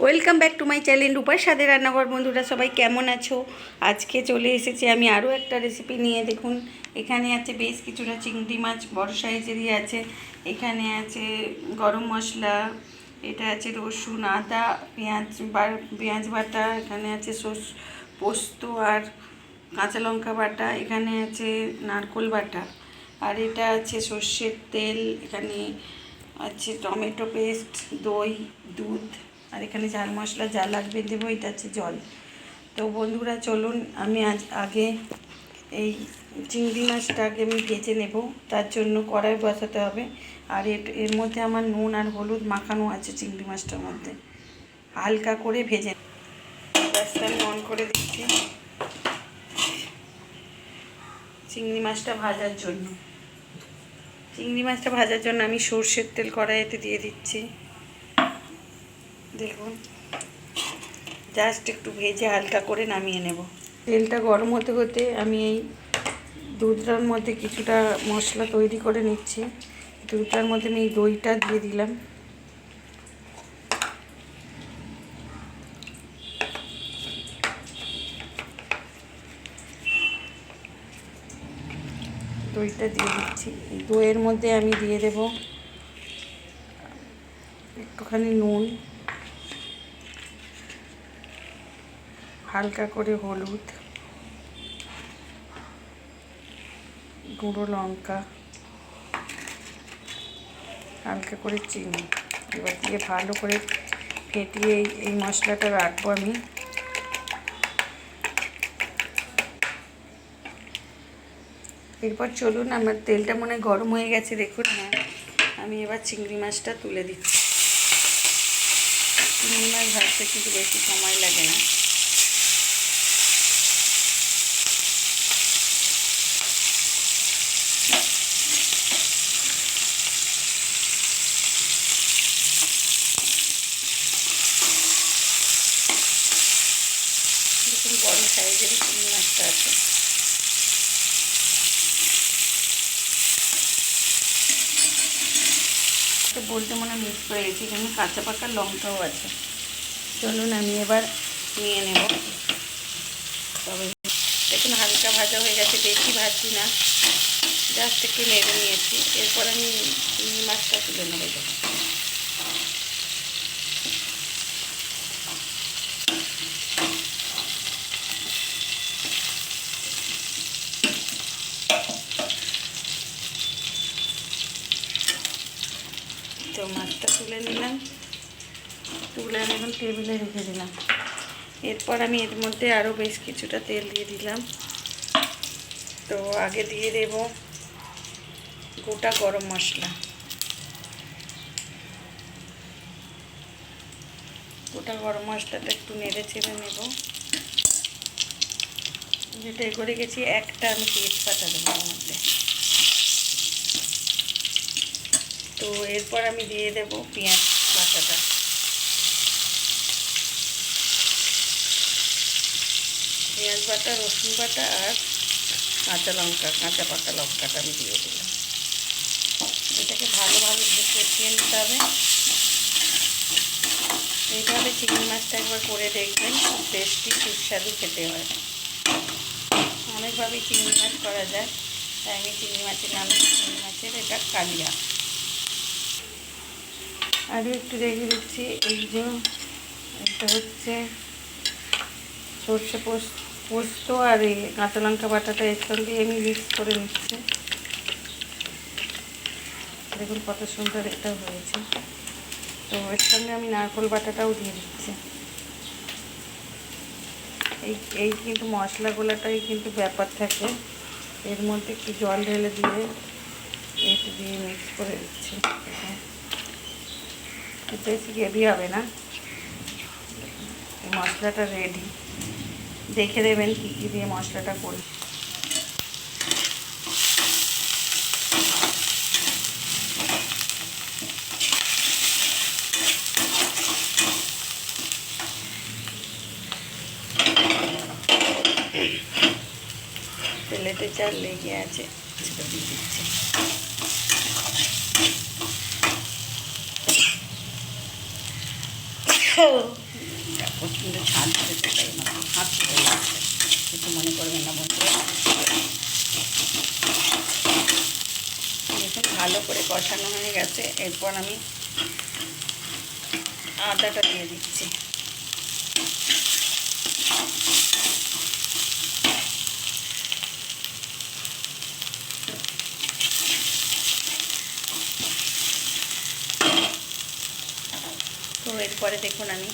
Welcome back to my channel রূপার স্বাদে রান্নাঘর। বন্ধুরা সবাই কেমন আছো? আজকে চলে এসেছি আমি আরও একটা রেসিপি নিয়ে। দেখুন, এখানে আছে বেশ কিছুটা চিংড়ি মাছ, বড় সাইজেরই আছে। এখানে আছে গরম মশলা, এটা আছে রসুন, আদা, পেঁয়াজ বা- পেঁয়াজ বাটা, এখানে আছে সস, পোস্ত আর কাঁচা লঙ্কা বাটা, এখানে আছে নারকোল বাটা। আর এটা আছে সর্ষের তেল, এখানে আছে টমেটো পেস্ট, দই, দুধ আর এখানে ঝাল মশলা যা লাগবে দেবো, এটা হচ্ছে জল। তো বন্ধুরা, চলুন, আমি আজ আগে এই চিংড়ি মাছটাকে আমি ভেজে নেব। তার জন্য কড়াই বসাতে হবে। আর এর- মধ্যে আমার নুন আর হলুদ মাখানো আছে চিংড়ি মাছটার মধ্যে। হালকা করে ভেজে গ্যাসটা আমি অন করে দিচ্ছি। চিংড়ি মাছটা ভাজার জন্য। চিংড়ি মাছটা ভাজার জন্য আমি সর্ষের তেল কড়াইতে দিয়ে দিচ্ছি। দেখুন জাস্ট একটু ভেজে হালকা করে নামিয়ে নেব। তেলটা গরম হতে হতে আমি এই দুধটার মধ্যে কিছুটা মশলা তৈরি করে নিচ্ছি। দুধটার মধ্যে আমি দইটা দিয়ে দিলাম। দইটা দিয়ে দিচ্ছি। দইয়ের মধ্যে আমি দিয়ে দেব একটুখানি নুন। হালকা করে হলুদ, গুঁড়ো লঙ্কা, হালকা করে চিনি। এবার দিয়ে ভালো করে ফেটিয়ে এই মশলাটা রাখব আমি। এরপর চলুন, আমার তেলটা মনে হয় গরম হয়ে গেছে, দেখুন হ্যাঁ আমি এবার চিংড়ি মাছটা তুলে দিচ্ছি। চিংড়ি মাছ ভাজতে কিন্তু বেশি সময় লাগে না দেখুন বড় সাইজেরই চিংড়ি মাছটা আছে তো বলতে মনে হয় মিক্স করে গেছি এখানে কাঁচা পাকা লঙ্কাও আছে। চলুন আমি এবার নিয়ে নেব। তবে দেখুন হালকা ভাজা হয়ে গেছে বেশি ভাজছি না। জাস্ট একটু নেড়ে নিয়েছি। এরপর আমি চিংড়ি মাছটা তুলে নেব দেখুন তো মাছটা তুলে নিলাম তুলে আমি এখন টেবিলে রেখে দিলাম। এরপর আমি এর মধ্যে আরও বেশ কিছুটা তেল দিয়ে দিলাম। তো আগে দিয়ে দেব গোটা গরম মশলা। গোটা গরম মশলাটা একটু নেড়ে চেড়ে নেব। যেটা করে গেছি, একটা আমি তেজপাতা দেবো এর মধ্যে। তো এরপর আমি দিয়ে দেব পেঁয়াজ বাটাটা। পেঁয়াজ বাটা, রসুন বাটা আর কাঁচা লঙ্কা, কাঁচা পাকা লঙ্কাটা আমি দিয়ে দিলাম। এটাকে ভালোভাবে কষিয়ে নিতে হবে। এইভাবে চিংড়ি মাছটা একবার করে দেখবেন, খুব টেস্টি সুস্বাদু খেতে হয়। অনেকভাবেই চিংড়ি মাছ করা যায়। তাই আমি চিংড়ি মাছের নাম চিংড়ি মাছের এটা কালিয়া। আরও একটু রেখে দিচ্ছি, এই যে এটা হচ্ছে সর্ষে পোস্ত। পোস্ত আর এই কাঁচা লঙ্কা বাটাটা এর সঙ্গে আমি মিক্স করে নিচ্ছি। দেখুন কত সুন্দর এটা হয়েছে। তো এর সঙ্গে আমি নারকোল বাটাটাও দিয়ে দিচ্ছি। এই এই কিন্তু মশলাগুলোটাই কিন্তু ব্যাপার থাকে। এর মধ্যে একটু জল ঢেলে দিয়ে একটু দিয়ে মিক্স করে দিচ্ছি। বেশি গ্রেভি হবে না। মশলাটা রেডি দেখে দেবেন কী কী দিয়ে মশলাটা করি। তেলেতে চাল লেগে আছে। দিচ্ছি প্রচণ্ড আমার হাত কিছু মনে করবেন না বন্ধুরা। দেখুন, ভালো করে কষানো হয়ে গেছে। এরপর আমি আদাটা দিয়ে দিচ্ছি। তো এরপরে দেখুন আমি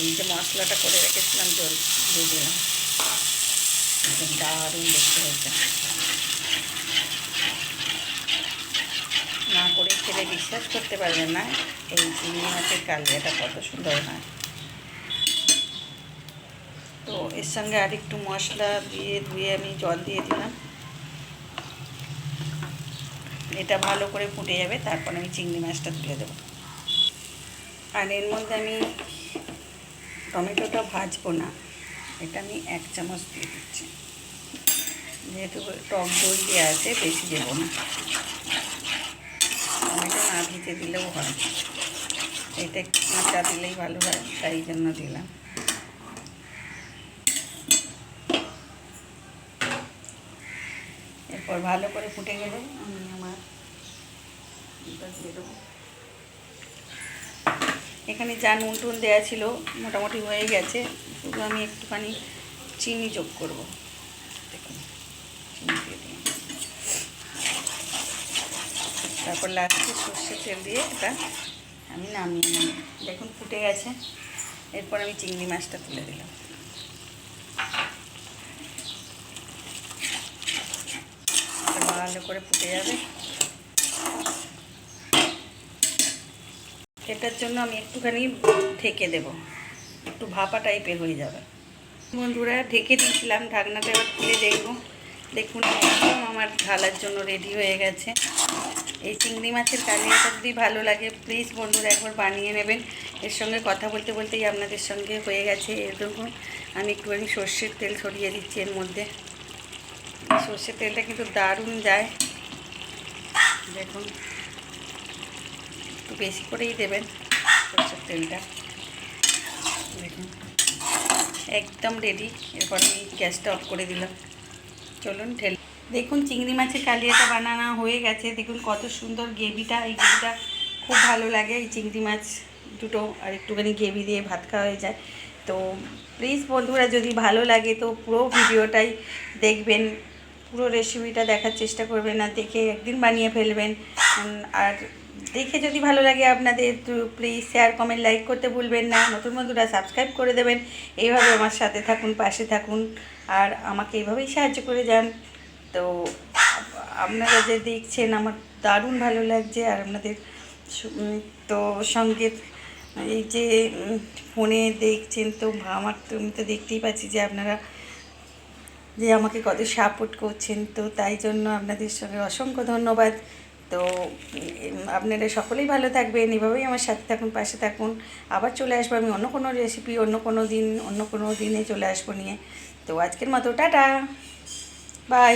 এই যে মশলাটা করে রেখেছিলাম, জল দিয়ে দিলাম। দারুণ দেখতে হয়েছে না করে খেলে বিশ্বাস করতে পারবেন না। এই চিংড়ি মাছের কালিয়াটা কত সুন্দর হয়। তো এর সঙ্গে আর একটু মশলা দিয়ে ধুয়ে আমি জল দিয়ে দিলাম। এটা ভালো করে ফুটে যাবে, তারপর আমি চিংড়ি মাছটা তুলে দেবো। আর এর মধ্যে আমি টমেটোটা ভাজবো না। এটা আমি এক চামচ দিয়ে দিচ্ছি। যেহেতু টক দই দেওয়া আছে, বেশি দেবো না। টমেটো না ভিজে দিলেও হয়। এটা কাঁচা দিলেই ভালো হয়, তাই জন্য দিলাম। এরপর ভালো করে ফুটে গেলে আমি আমার এখানে যা নুন টুন দেওয়া ছিল, মোটামুটি হয়ে গেছে। শুধু আমি একটুখানি চিনি যোগ করব। দেখুন, চিনি দিয়ে দিই তারপর লাস্টে সর্ষের তেল দিয়ে এটা আমি নামিয়ে নিই দেখুন, ফুটে গেছে। এরপর আমি চিংড়ি মাছটা তুলে দিলাম। ভালো করে ফুটে যাবে। এটার জন্য আমি একটুখানি ঢেকে দেব। একটু ভাপা টাইপের হয়ে যাবে। বন্ধুরা ঢেকে দিয়েছিলাম, ঢাকনাটা এবার খুলে দেখব। দেখুন আমার ঢালার জন্য রেডি হয়ে গেছে। এই চিংড়ি মাছের কালিয়াটা যদি ভালো লাগে প্লিজ বন্ধুরা একবার বানিয়ে নেবেন। এর সঙ্গে কথা বলতে বলতেই আপনাদের সঙ্গে হয়ে গেছে। এরকম আমি একটুখানি সর্ষের তেল ছড়িয়ে দিচ্ছি এর মধ্যে। সর্ষের তেলটা কিন্তু দারুণ যায়। দেখুন, একটু বেশি করেই দেবেন সর্ষের তেলটা। দেখুন। একদম রেডি এরপর আমি গ্যাসটা অফ করে দিলাম। চলুন ঢেল দেখুন, চিংড়ি মাছের কালিয়াটা বানানো হয়ে গেছে। দেখুন, কত সুন্দর গ্রেভিটা। এই গ্রেভিটা খুব ভালো লাগে। এই চিংড়ি মাছ দুটো আর একটুখানি গ্রেভি দিয়ে ভাত খাওয়া হয়ে যায়। তো প্লিজ বন্ধুরা, যদি ভালো লাগে, তো পুরো ভিডিওটাই দেখবেন। পুরো রেসিপিটা দেখার চেষ্টা করবেন আর দেখে একদিন বানিয়ে ফেলবেন। আর দেখে যদি ভালো লাগে আপনাদের তো প্লিজ শেয়ার কমেন্ট লাইক করতে ভুলবেন না। নতুন বন্ধুরা সাবস্ক্রাইব করে দেবেন। এইভাবে আমার সাথে থাকুন, পাশে থাকুন। আর আমাকে এইভাবেই সাহায্য করে যান। তো আপনারা যে দেখছেন, আমার দারুণ ভালো লাগছে। আর আপনাদের তো সঙ্গে এই যে ফোনে দেখছেন, তো আমার তো আমি তো দেখতেই পাচ্ছি যে আপনারা যে আমাকে কত সাপোর্ট করছেন। তো তাই জন্য আপনাদের সঙ্গে অসংখ্য ধন্যবাদ। তো আপনারা সকলেই ভালো থাকবেন, এভাবেই আমার সাথে থাকুন, পাশে থাকুন। আবার চলে আসব আমি অন্য কোনো রেসিপি অন্য কোনো দিন, অন্য কোনো দিনে চলে আসব নিয়ে। তো আজকের মতো, টাটা। বাই